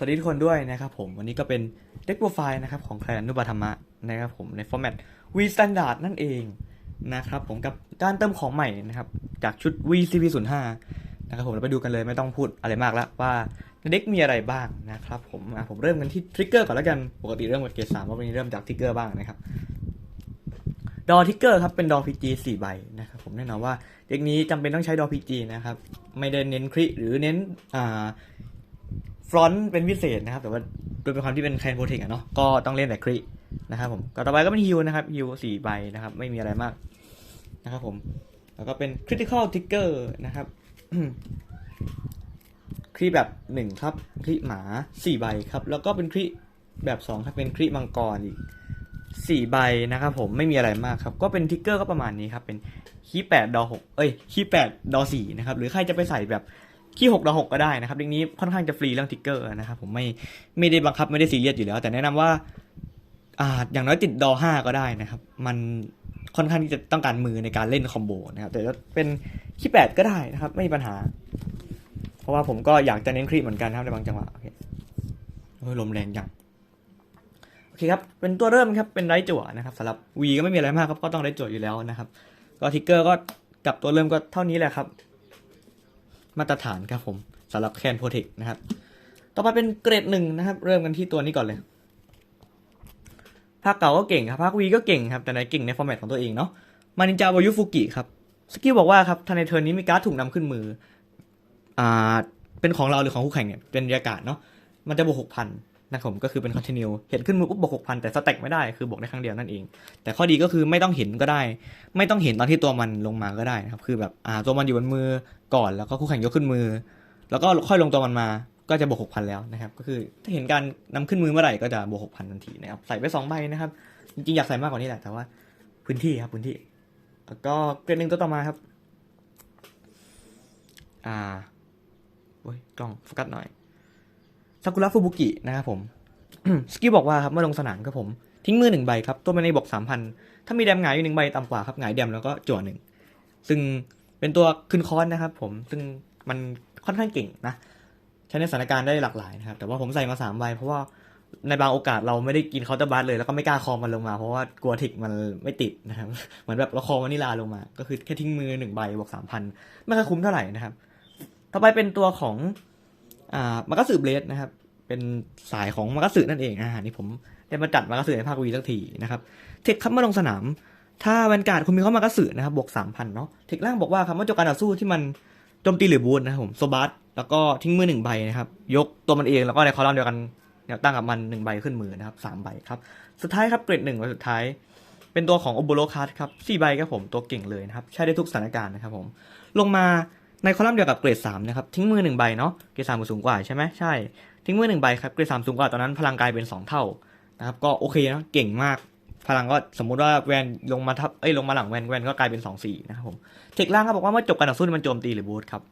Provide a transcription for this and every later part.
สวัสดีทุกคนด้วยนะครับผมวันนี้ก็เป็นเด็กโปรไฟล์นะครับของแคลนนุบาธรรมะนะครับผมในฟอร์แมต V Standard นั่นเองนะครับผมกับการเติมของใหม่นะครับจากชุด VCP 0 5นะครับผมเราไปดูกันเลยไม่ต้องพูดอะไรมากแล้วว่าในเด็กมีอะไรบ้างนะครับผมผมเริ่มกันที่ทริกเกอร์ก่อนแล้วกันปกติเริ่มกับเกรดสามว่าวันนี้เริ่มจากทริกเกอร์บ้างนะครับดอทิกเกอร์ครับเป็นดอพีจีสี่ใบนะครับผมแน่นอนว่าเด็กนี้จำเป็นต้องใช้ดอพีจีนะครับไม่ได้เน้นคริหรือเน้นอ่า ฟรอนต์เป็นพิเศษนะครับ แต่ว่าโดยเป็นความที่เป็นแคนโปรเทคอะเนาะก็ต้องเล่นแต่ครินะครับผมก็ต่อไปก็เป็นฮิวนะครับฮิวสี่ใบนะครับ ไม่มีอะไรมากนะครับผมแล้วก็เป็นคริติคอลทิกเกอร์นะครับคริแบบหนึ่งครับคริหมาสี่ใบครับ แล้วก็เป็นคริแบบสองครับเป็นคริมังกรอีกสี่ใบนะครับผมไม่มีอะไรมากครับ ก็เป็นทิกเกอร์ก็ประมาณนี้ครับ เป็นคีแปดดอหกเอ้ยคีแปดดอสี่นะครับ หรือใครจะไปใส่แบบ คีย์หกดอหกก็ได้นะครับเรื่องนี้ค่อนข้างจะฟรีเรื่องทิกเกอร์นะครับผมไม่ไม่ได้บังคับไม่ได้ซีเรียสอยู่แล้ว แต่แนะนำว่าอ่าอย่างน้อยติดดอห้าก็ได้นะครับ มันค่อนข้างที่จะต้องการมือในการเล่นคอมโบนะครับแต่ถ้าเป็นคีย์แปดก็ได้นะครับ ไม่มีปัญหา เพราะว่าผมก็อยากจะเน้นคลิปเหมือนกันครับในบางจังหวะโอเคโอ้ยลมแรงจังโอเคครับเป็นตัวเริ่มครับเป็นไรจั่วนะครับสำหรับวีก็ไม่มีอะไรมากครับก็ต้องไรจั่วอยู่แล้วนะครับ ก็ทิกเกอร์ก็กับตัวเริ่มก็เท่านี้แหละครับ มาตรฐานครับผมสำหรับแคนโปรเทคนะครับ ต่อไปเป็นเกรดหนึ่งนะครับ เริ่มกันที่ตัวนี้ก่อนเลย ภาคเก่าก็เก่งครับ ภาควีก็เก่งครับ แต่ในเก่งในฟอร์แมตของตัวเองเนาะ มานินจาวายุฟุกิครับ สกิลบอกว่าครับ ถ้าในเทิร์นนี้มีการ์ดถูกนำขึ้นมือ อ่า เป็นของเราหรือของคู่แข่งเนี่ย เป็นบรรยากาศเนาะ มันจะบวกหกพัน นะครับผมก็คือเป็น continue เห็นขึ้นมือปุ๊บบวกหกพันแต่สแต็กไม่ได้คือบวกได้ครั้งเดียวนั่นเอง แต่ข้อดีก็คือไม่ต้องเห็นก็ได้ ไม่ต้องเห็นตอนที่ตัวมันลงมาก็ได้นะครับคือแบบอ่าตัวมันอยู่บนมือก่อนแล้วก็คู่แข่งยกขึ้นมือ แล้วก็ค่อยลงตัวมันมาก็จะบวกหกพันแล้วนะครับก็คือถ้าเห็นการนำขึ้นมือเมื่อไหร่ก็จะบวกหกพันทันทีนะครับใส่ไปสองใบนะครับจริงๆอยากใส่มากกว่านี้แหละแต่ว่า พื้นที่ครับพื้นที่ แล้วก็เกรดหนึ่งตัวต่อมาครับ อ่าโอ้ยกล้องโฟกัสหน่อย ซากุระฟูบุกินะครับผม สกิลบอกว่าครับเมื่อลงสนามครับผม ทิ้งมือหนึ่งใบครับ ตัวมันในบอกสามพันถ้ามีแดมหงายอยู่หนึ่งใบต่ำกว่าครับหงายแดมแล้วก็จั่วหนึ่งซึ่งเป็นตัวขึ้นคอนนะครับผมซึ่งมันค่อนข้างเก่งนะ ใช้ในสถานการณ์ได้หลากหลายนะครับ แต่ว่าผมใส่มาสามใบเพราะว่าในบางโอกาสเราไม่ได้กินเคาน์เตอร์บัสเลยแล้วก็ไม่กล้าคอมันลงมา เพราะว่ากลัวทิกมันไม่ติดนะครับเหมือนแบบเราคอวานิลาลงมา ก็คือแค่ทิ้งมือหนึ่งใบบวกสามพันไม่ค่อยคุ้มเท่าไหร่นะครับ ต่อไปเป็นตัวของ อ่ามากาสึเบลดนะครับ เป็นสายของมากาสึนั่นเองอ่านี่ผมได้มาจัดมากาสึในภาควีสักทีนะครับเทคครับมื่อลงสนาม ถ้าแวนการ์ดคุณมีเข้ามากาสึนะครับบวกสามพันเนาะเทคล่างบอกว่าครับเมื่อจบการต่อสู้ที่มันโจมตีหรือบูนนะครับผมโซบัสแล้วก็ทิ้งมือหนึ่งใบนะครับ ยกตัวมันเองแล้วก็ในคอลัมน์เดียวกันแนวตั้งกับมันหนึ่งใบขึ้นมือนะครับสามใบครับสุดท้ายครับเกรดหนึ่งสุดท้ายเป็นตัวของโอโบโลคัสครับสี่ใบครับผมตัวเก่งเลยนะครับ ใช้ได้ทุกสถานการณ์นะครับผม ลงมา ในคอลัมน์เดียวกับเกรดสามนะครับทิ้งมือหนึ่งใบเนาะเกรดสามสูงกว่าใช่ไหมใช่ทิ้งมือหนึ่งใบครับเกรดสามสูงกว่าตอนนั้นพลังกายเป็นสองเท่านะครับก็โอเคนะเก่งมากพลังก็สมมุติว่าแวนลงมาทับเอ้ยลงมาหลังแวนแวนก็กลายเป็นสองสี่นะครับผมเทคล่างก็บอกว่าเมื่อจบการต่อสู้มันโจมตีหรือบูทครับ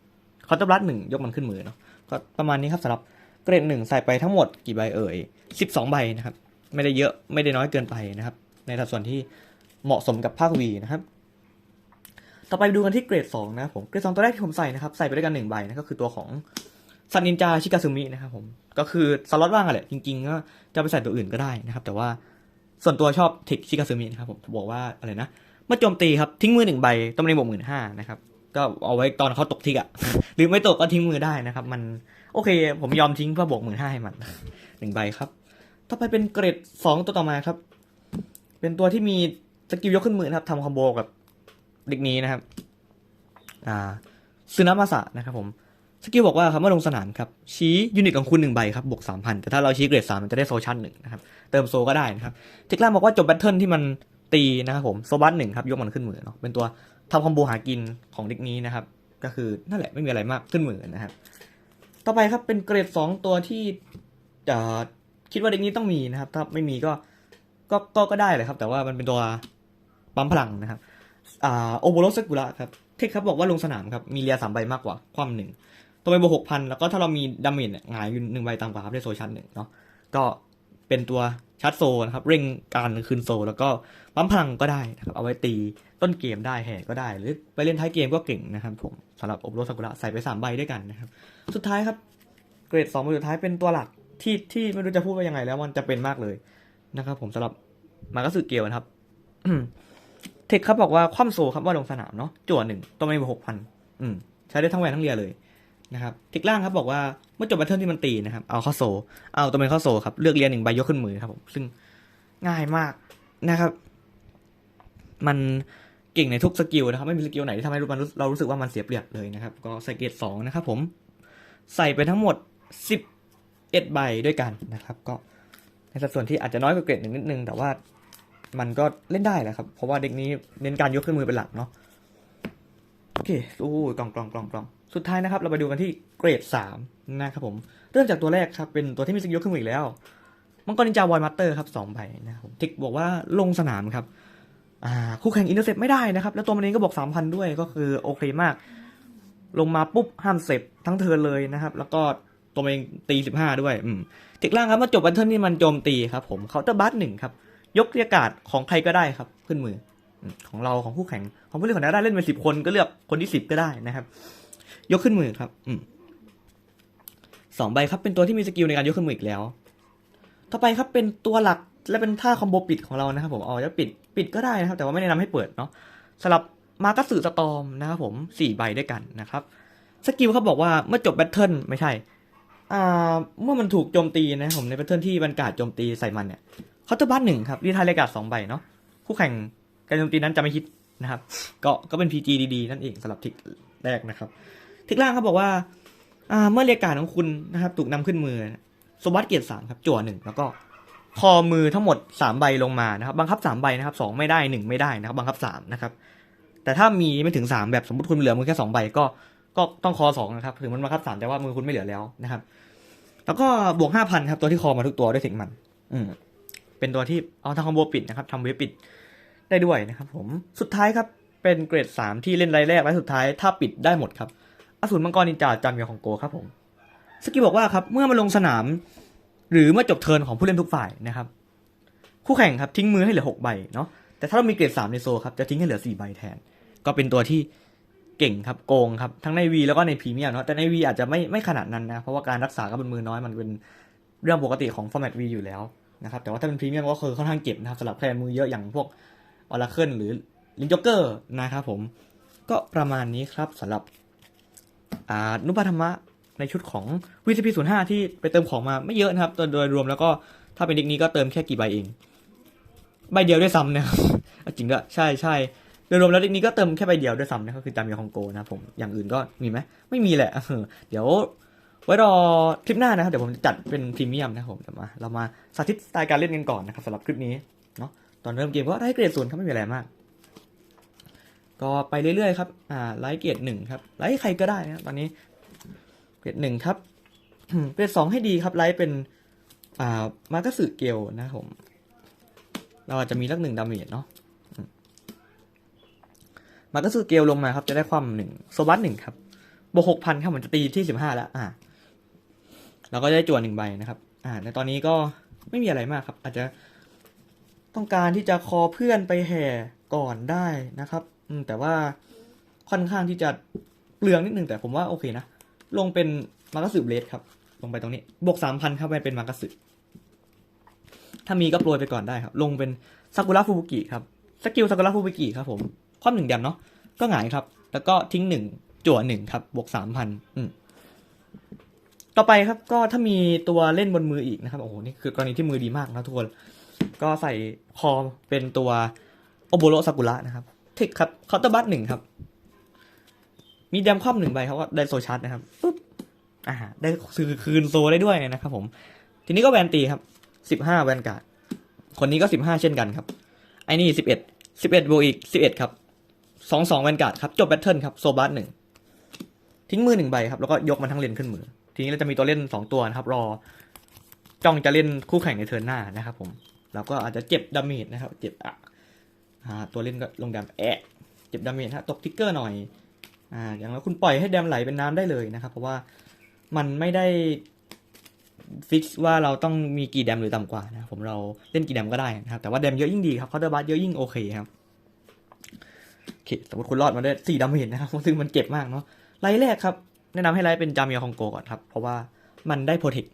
คอร์ตบลัดหนึ่งยกมันขึ้นมือเนาะก็ประมาณนี้ครับสำหรับเกรดหนึ่งใส่ไปทั้งหมดกี่ใบเอ่ยสิบสองใบนะครับไม่ได้เยอะไม่ได้น้อยเกินไปนะครับในสัดส่วนที่เหมาะสมกับภาควีนะครับ ต่อไปดูกันที่เกรด2นะครับผมเกรด2ตัวแรกที่ผมใส่นะครับใส่ไปด้วยกันหนึ่งใบนะก็คือตัวของซันนินจาชิกาซึมินะครับผมก็คือสล็อตว่างอะแหละจริงๆก็จะไปใส่ตัวอื่นก็ได้นะครับ แต่ว่าส่วนตัวชอบเทคชิกาซึมินะครับผมบอกว่าอะไรนะเมื่อโจมตีครับทิ้งมือหนึ่งใบต้องในบวกหมื่นห้านะครับก็เอาไว้ตอนเขาตกทิกอะหรือไม่ตกก็ทิ้งมือได้นะครับ มันโอเค ผมยอมทิ้งเพื่อบวกหมื่นห้าให้มันหนึ่งใบครับต่อไปเป็นเกรดสองตัวต่อมาครับ เป็นตัวที่มีสกิลยกขึ้นมือครับทำคอมโบกับ เด็กนี้นะครับ อ่าซึนามาสะนะครับผมสกิลบอกว่าครับเมื่อลงสนามครับชี้ยูนิตของคุณหนึ่งใบครับบวกสามพันแต่ถ้าเราชี้เกรดสามมันจะได้โซชั่นหนึ่งนะครับเติมโซก็ได้นะครับเทคล่าบอกว่าจบแบทเทิลที่มันตีนะครับผมโซบัสหนึ่งครับยกมันขึ้นมือเนาะเป็นตัวทำคอมโบหากินของเด็กนี้นะครับ ก็คือนั่นแหละไม่มีอะไรมากขึ้นมือนะครับ ต่อไปครับเป็นเกรดสองตัวที่จะคิดว่าเด็กนี้ต้องมีนะครับ ถ้าไม่มีก็ก็ก็ก็ได้เลยครับ แต่ว่ามันเป็นตัวปั๊มพลังนะครับ อ่าโอโบโรสกุระครับ เทคครับบอกว่าลงสนามครับ มีเรียสามใบมากกว่า ความหนึ่งตัวใบบวกหกพันแล้วก็ถ้าเรามีดาเมจเนี่ยหงายอยู่หนึ่งใบต่ำกว่าครับได้โซชั้นหนึ่งเนาะก็เป็นตัวชาร์จโซนะครับ เร่งการคืนโซ แล้วก็ปั๊มพลังก็ได้นะครับเอาไว้ตีต้นเกมได้แห่ก็ได้ หรือไปเล่นท้ายเกมก็เก่งนะครับผมสำหรับโอโบโรสกุระใส่ไปสามใบด้วยกันนะครับ สุดท้ายครับเกรดสองใบสุดท้ายเป็นตัวหลักที่ที่ไม่รู้จะพูดว่ายังไงแล้วมันจะเป็นมากเลยนะครับ ผมสำหรับมากาสึเกียวนะครับ เทคครับบอกว่าคว่ำโซครับว่าลงสนามเนาะจั่วหนึ่งตัวไม่บวกหกพันอืมใช้ได้ทั้งแวนทั้งเรียเลยนะครับเทคล่างครับบอกว่าเมื่อจบแบทเทิลที่มันตีนะครับ เอาข้าโซ เอาตัวเป็นข้าโซครับ เลือกเรียนหนึ่งใบยกขึ้นมือครับผม ซึ่งง่ายมากนะครับ มันเก่งในทุกสกิลนะครับ ไม่มีสกิลไหนที่ทำให้รู้มันเรารู้สึกว่ามันเสียเปรียบเลยนะครับ ก็ใส่เกรดสองนะครับผม ใส่ไปทั้งหมดสิบเอ็ดใบด้วยกันนะครับ ก็ในสัดส่วนที่อาจจะน้อยกว่าเกรดหนึ่งนิดนึง แต่ว่า มันก็เล่นได้แหละครับ เพราะว่าเด็กนี้เน้นการยกขึ้นมือเป็นหลักเนาะโอเคโอ้กล่องกล่องกล่องกล่องสุดท้ายนะครับ เราไปดูกันที่เกรดสามนะครับผม เริ่มจากตัวแรกครับ เป็นตัวที่มีสกิลยกขึ้นมืออีกแล้ว มังกรนินจาวอยมัตเตอร์ครับสองใบนะครับทิกบอกว่าลงสนามครับอ่าคู่แข่งอินเตอร์เซปไม่ได้นะครับ แล้วตัวมันเองก็บอกสามพันด้วยก็คือโอเคมาก ลงมาปุ๊บห้ามเซฟทั้งเทิร์นเลยนะครับ แล้วก็ตัวเองตีสิบห้าด้วยอืมทิกล่างครับมาจบบันเทิลนี่มันโจมตีครับผมเคาน์เตอร์บัสหนึ่งครับ ยกเรียกการ์ดของใครก็ได้ครับ ขึ้นมือของเราของคู่แข่ง ของผู้เล่นของเราได้เล่นเป็นสิบคนก็เลือกคนที่สิบก็ได้นะครับ ยกขึ้นมือครับ อืสองใบครับ เป็นตัวที่มีสกิลในการยกขึ้นมืออีกแล้ว ต่อไปครับเป็นตัวหลักและเป็นท่าคอมโบปิดของเรานะครับ ผมเอาจะปิดปิดก็ได้นะครับ แต่ว่าไม่แนะนำให้เปิดเนาะสำหรับมากัสสึสตอมนะครับผมสี่ใบด้วยกันนะครับสกิลเขาบอกว่าเมื่อจบแบทเทิลไม่ใช่อ่าเมื่อมันถูกโจมตีนะผมในแบทเทิลที่บรรกาศโจมตีใส่มันเนี่ย เคาน์เตอร์บัสหนึ่งครับรีทายเลกาสองใบเนาะคู่แข่งการโจมตีนั้นจะไม่ฮิตนะครับ ก็ก็เป็น PG ดีๆ นั่นเองสำหรับทิกแรกนะครับทิกล่างเขาบอกว่าเมื่อเรียกการของคุณนะครับ ถูกนำขึ้นมือสวัสดเกียรติสามครับ จั่วหนึ่งแล้วก็คอมือทั้งหมดสามใบลงมานะครับ บังคับสามใบนะครับสองไม่ได้หนึ่งไม่ได้นะครับ บังคับสามนะครับ แต่ถ้ามีไม่ถึงสามแบบสมมติคุณเหลือมือแค่สองใบก็ก็ต้องคอสองนะครับถึงมันบังคับสามแต่ว่ามือคุณไม่เหลือแล้วนะครับ แล้วก็บวกห้าพันครับตัวที่คอมาทุกตัวด้วยถึงมัน อืม เป็นตัวที่เอาทางคอมโบปิดนะครับทำเวฟปิดได้ด้วยนะครับผมสุดท้ายครับเป็นเกรดสามที่เล่นรายแรกและสุดท้ายถ้าปิดได้หมดครับอสูรมังกรนินจาจามเมียของโกครับผมสกิบอกว่าครับเมื่อมาลงสนาม หรือเมื่อจบเทิร์นของผู้เล่นทุกฝ่ายนะครับ คู่แข่งครับทิ้งมือให้เหลือหกใบเนาะแต่ถ้าเรามีเกรดสามในโซครับจะทิ้งให้เหลือสี่ใบแทน ก็เป็นตัวที่เก่งครับโกงครับทั้งในวีแล้วก็ในพรีเมียมเนาะแต่ในวีอาจจะไม่ไม่ขนาดนั้นนะเพราะว่าการรักษากับบนมือน้อยมันเป็นเรื่องปกติของฟอร์แมตวีอยู่แล้ว นะครับแต่ว่าถ้าเป็นพรีเมียมก็คือค่อนข้างเจ็บนะครับสำหรับแพลนมือเยอะอย่างพวกออร์เคิลหรือลิงจ็อกเกอร์นะครับผมก็ประมาณนี้ครับสำหรับอ่านุปธรรมะในชุดของ VCP 0 5 ที่ไปเติมของมาไม่เยอะนะครับโดยรวมแล้วก็ถ้าเป็นเด็กนี้ก็เติมแค่กี่ใบเอง ใบเดียวด้วยซ้ำนะครับจริงด้วยใช่ใช่โดยรวมแล้วเด็กนี้ก็เติมแค่ใบเดียวด้วยซ้ำนะครับคือจามยาคองโกนะผมอย่างอื่นก็มีไหมไม่มีแหละเดี๋ยว ไว้รอคลิปหน้านะครับ เดี๋ยวผมจะจัดเป็นพรีเมียมนะครับผมเดี๋ยวมาเรามาสาธิตสไตล์การเล่นกันก่อนนะครับสำหรับคลิปนี้เนาะตอนเริ่มเกมก็ได้เกรดศูนย์ครับไม่มีอะไรมาก ก็ไปเรื่อยๆครับอ่าไลท์เกรดหนึ่งครับไลท์ใครก็ได้นะตอนนี้เกรดหนึ่งครับเกรดสองให้ดีครับไลท์เป็นอ่ามากสึเกลนะครับผม เราอาจจะมีลักหนึ่งดาเมจเนาะอืมมากสึเกลลงมาครับจะได้ความหนึ่งโซบัสหนึ่งครับบวกหกพันครับมันจะตีที่สิบห้าแล้วอ่า เราก็ได้จวนหนึ่งใบนะครับอ่าในตอนนี้ก็ไม่มีอะไรมากครับ อาจจะต้องการที่จะคอเพื่อนไปแห่ก่อนได้นะครับ อืมแต่ว่าค่อนข้างที่จะเปลืองนิดนึงแต่ผมว่าโอเคนะ ลงเป็นมากรสืบเลสครับ ลงไปตรงนี้ บวกสามพันครับไปเป็นมากรสืบถ้ามีก็โปรยไปก่อนได้ครับ ลงเป็นซากุระฟูบุกิครับ สกิลซากุระฟูบุกิครับผม ความหนึ่งแดมเนาะ ก็หงายครับ แล้วก็ทิ้งหนึ่งจั่วหนึ่งครับ บวกสามพันอืม ต่อไปครับก็ถ้ามีตัวเล่นบนมืออีกนะครับโอ้โหนี่คือกรณีที่มือดีมากนะทุกคน ก็ใส่คอเป็นตัวโอโบโรซากุระนะครับเทคครับเคาน์เตอร์บัตหนึ่งครับ มีแดมคว่ำหนึ่งใบเขาก็ได้โซชาร์จนะครับปุ๊บอ่าได้คือคืนโซได้ด้วยนะครับผม ทีนี้ก็แวนตีครับสิบห้าแวนการ์ดคนนี้ก็สิบห้าเช่นกันครับไอ้นี่สิบเอ็ดสิบเอ็ดบวกอีกสิบเอ็ดครับสองสองแวนการ์ดครับจบแบทเทิลครับโซบัสหนึ่งทิ้งมือหนึ่งใบครับแล้วก็ยกมันทั้งเลนขึ้นมือ ทีนี้เราจะมีตัวเล่นสองตัวนะครับ รอจ้องจะเล่นคู่แข่งในเทิร์นหน้านะครับ ผมแล้วก็อาจจะเจ็บดาเมจนะครับ เจ็บอะตัวเล่นก็ลงดำแอะเจ็บดาเมจฮะตกทิกเกอร์หน่อยอ่าอย่างแล้วคุณปล่อยให้แดมไหลเป็นน้ำได้เลยนะครับ เพราะว่ามันไม่ได้ฟิกว่าเราต้องมีกี่แดมหรือต่ำกว่านะผมเราเล่นกี่แดมก็ได้นะครับ แต่ว่าแดมเยอะยิ่งดีครับเคาน์เตอร์บัสเยอะยิ่งโอเคครับโอเคสมมติคุณรอดมาได้สี่ดาเมจนะครับซึ่งมันเจ็บมากเนาะไลท์แรกครับ แนะนำให้ไลท์เป็นจามิยาคองโกก่อนครับ เพราะว่ามันได้โปรเทค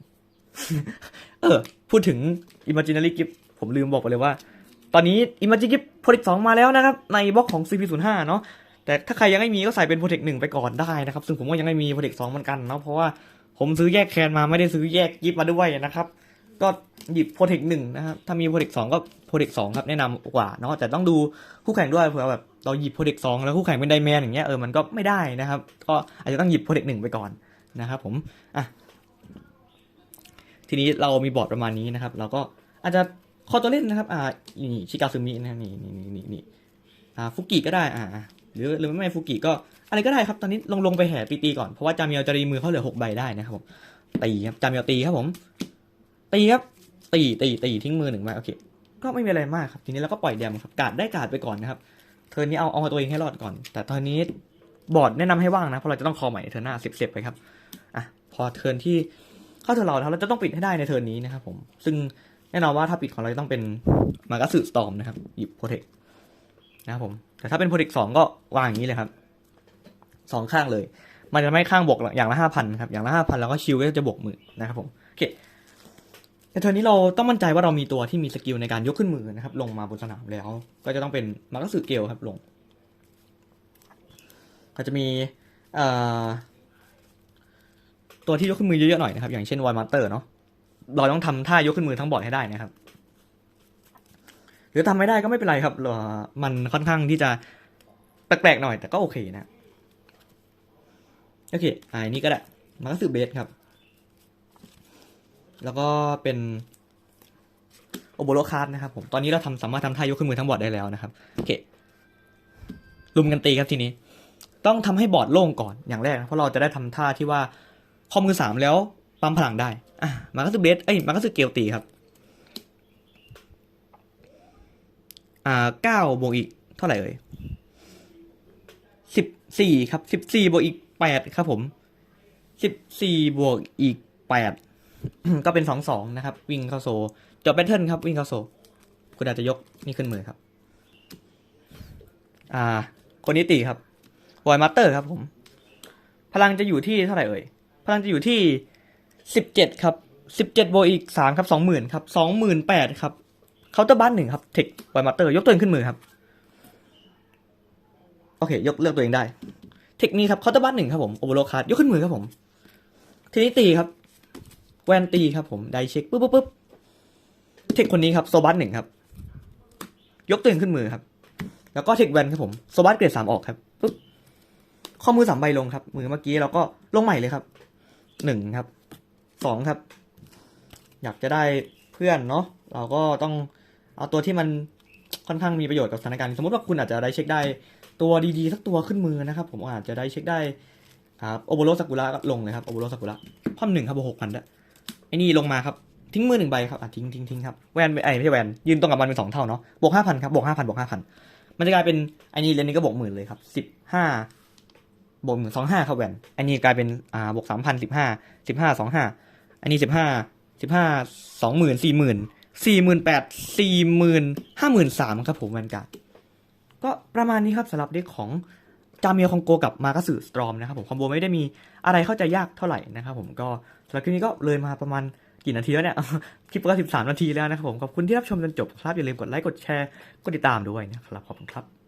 เออ พูดถึง Imaginary Gift ผมลืมบอกไปเลยว่า ตอนนี้ Imaginary Gift Protect 2 มาแล้วนะครับ ในบล็อกของ CP05 เนาะแต่ถ้าใครยังไม่มีก็ใส่เป็น Protect 1 ไปก่อนได้นะครับ ซึ่งผมก็ยังไม่มี Protect 2เหมือนกันเนาะเพราะว่าผมซื้อแยกแคนมาไม่ได้ซื้อแยกกิฟมาด้วยนะครับ ก็หยิบ Protect 1 นะครับ ถ้ามี Protect 2 ก็ Protect 2 ครับแนะนำกว่าเนาะแต่ต้องดูคู่แข่งด้วยเผื่อแบบ เราหยิบ Protect 2แล้วคู่แข่งเป็นไดแมนอย่างเงี้ยเออมันก็ไม่ได้นะครับ ก็อาจจะต้องหยิบ Protect 1ไปก่อนนะครับผมอะทีนี้เรามีบอร์ดประมาณนี้นะครับ เราก็อาจจะคอตัวเล่นนะครับ อ่านี่ชิกาซึมินะนี่นี่นี่นี่นี่อ่าฟุกิก็ได้อ่าหรือหรือไม่ฟุกิก็อะไรก็ได้ครับ ตอนนี้ลงลงไปแห่ปีตีก่อน เพราะว่าจามิเอลจะรีมือเขาเหลือหกใบได้นะครับผมตีครับจามิเอลตีครับผม ตีครับ ตีตีตีทิ้งมือหนึ่งใบโอเค ก็ไม่มีอะไรมากครับ ทีนี้เราก็ปล่อยแดมครับกาดได้กาดไปก่อนนะครับ เทิร์นนี้เอาเอาตัวเองให้รอดก่อน แต่ตอนนี้บอร์ดแนะนำให้ว่างนะ เพราะเราจะต้องคอใหม่ในเทิร์หน้าเสียบๆไปครับอะพอเทิร์นที่เข้าเทิร์นเราแล้วเราจะต้องปิดให้ได้ในเทิร์นนี้นะครับผมซึ่งแน่นอนว่าถ้าปิดของเราจะต้องเป็นมาก a สึสตอมนะครับหยิบโปรเทคนะครับผมแต่ถ้าเป็นโปรเทคสองก็วางอย่างนี้เลยครับสองข้างเลย มันจะไม่ข้างบวกอย่างละห้าพันครับอย่างละห้าพันแล้วก็ชิลก็จะบวกหมื่นนะครับผมโอเค ในเทิร์นี้เราต้องมั่นใจว่าเรามีตัวที่มีสกิลในการยกขึ้นมือนะครับ ลงมาบนสนามแล้ว ก็จะต้องเป็นมากสึเกลครับลง ก็จะมีตัวที่ยกขึ้นมือเยอะๆหน่อยนะครับ อย่างเช่นวอยมาสเตอร์เนาะเราต้องทำท่ายกขึ้นมือทั้งบอร์ดให้ได้นะครับ หรือทำไม่ได้ก็ไม่เป็นไรครับเอ่อมันค่อนข้างที่จะแปลกๆหน่อยแต่ก็โอเคนะโอเคอันนี้ก็ได้มันก็สืบเบสครับ แล้วก็เป็นโอโบโลคาร์ดนะครับผมตอนนี้เราทำสามารถทำท่ายกขึ้นมือทั้งบอร์ดได้แล้วนะครับโอเคลุมกันตีครับทีนี้ ต้องทำให้บอร์ดโล่งก่อนอย่างแรกนะเพราะเราจะได้ทำท่าที่ว่าคอมือสามแล้วปั๊มพลังได้อะมาก็คือเบสเอ้ยมาก็คือเกลตีครับอ่าเก้าบวกอีกเท่าไหร่เอ่ยสิบสี่ครับสิบสี่บวกอีกแปดครับผมสิบสี่บวกอีกแปด ก็เป็นสองสองนะครับ วิ่งเข้าโซจบแบทเทิลครับ วิ่งเข้าโซ คุณอาจจะยกนี่ขึ้นมือครับ อ่า คนนี้ตีครับวอยมาสเตอร์ครับผม พลังจะอยู่ที่เท่าไหร่เอ่ย พลังจะอยู่ที่สิบเจ็ดครับสิบเจ็ดโบอีกสามครับสองหมื่นครับสองหมื่นแปดครับเคาน์เตอร์บัสหนึ่งครับเทคไวมาเตอร์ยกตัวเองขึ้นมือครับ โอเค ยกเลือกตัวเองได้ เทคนี้ครับเคาน์เตอร์บัสหนึ่งครับผมโอเวอร์โลคาร์ดยกขึ้นมือครับผม ทีนี้ตีครับ แวนตีครับผมได้เช็คปุ๊บปุ๊บปุ๊บเทคคนนี้ครับโซบัสหนึ่งครับ ยกตัวเองขึ้นมือครับ แล้วก็เทคแวนครับผมโซบัสเกรดสามออกครับปุ๊บข้อมือสามใบลงครับ มือเมื่อกี้เราก็ลงใหม่เลยครับหนึ่งครับสองครับ อยากจะได้เพื่อนเนาะเราก็ต้องเอาตัวที่มันค่อนข้างมีประโยชน์กับสถานการณ์สมมติว่าคุณอาจจะได้เช็คได้ตัวดีๆสักตัวขึ้นมือนะครับ ผมอาจจะได้เช็คได้ครับโอโบโรสกุระลงเลยครับโอโบโรสกุระพัมหนึ่งครับบวกหกพันด้ว อ้นี่ลงมาครับ ทิ้งมือหนึ่งใบครับอะทิ้งทิ้งทิ้งครับแวนไอ้ไม่ใช่แวนยืนตรงกับมันเป็นสองเท่าเนาะบวกห้าพันครับบวกห้าพันบวกห้าพันมันจะกลายเป็นไอ้นี่เลนนี้ก็บวกหมื่นเลยครับสิบห้าบวกหนึ่งสองห้าครับแวนอันนี้กลายเป็นอ่าบวกสามพันสิบห้าสิบห้าสองห้าอันนี้สิบห้าสิบห้าสองหมื่นสี่หมื่นสี่หมื่นแปดสี่หมื่นห้าหมื่นสามครับผมแวนการ์ดก็ประมาณนี้ครับสำหรับเด็กของ จาเมียคองโกกับมากาสึสตรอมนะครับผมคอมโบไม่ได้มีอะไรเข้าใจยากเท่าไหร่นะครับผมก็สำหรับคลิปนี้ก็เลยมาประมาณกี่นาทีแล้วเนี่ย คลิปก็สิบสามนาทีแล้วนะครับผม ขอบคุณที่รับชมจนจบครับ อย่าลืมกดไลค์ กดแชร์ กดติดตามด้วยนะครับ ขอบคุณครับ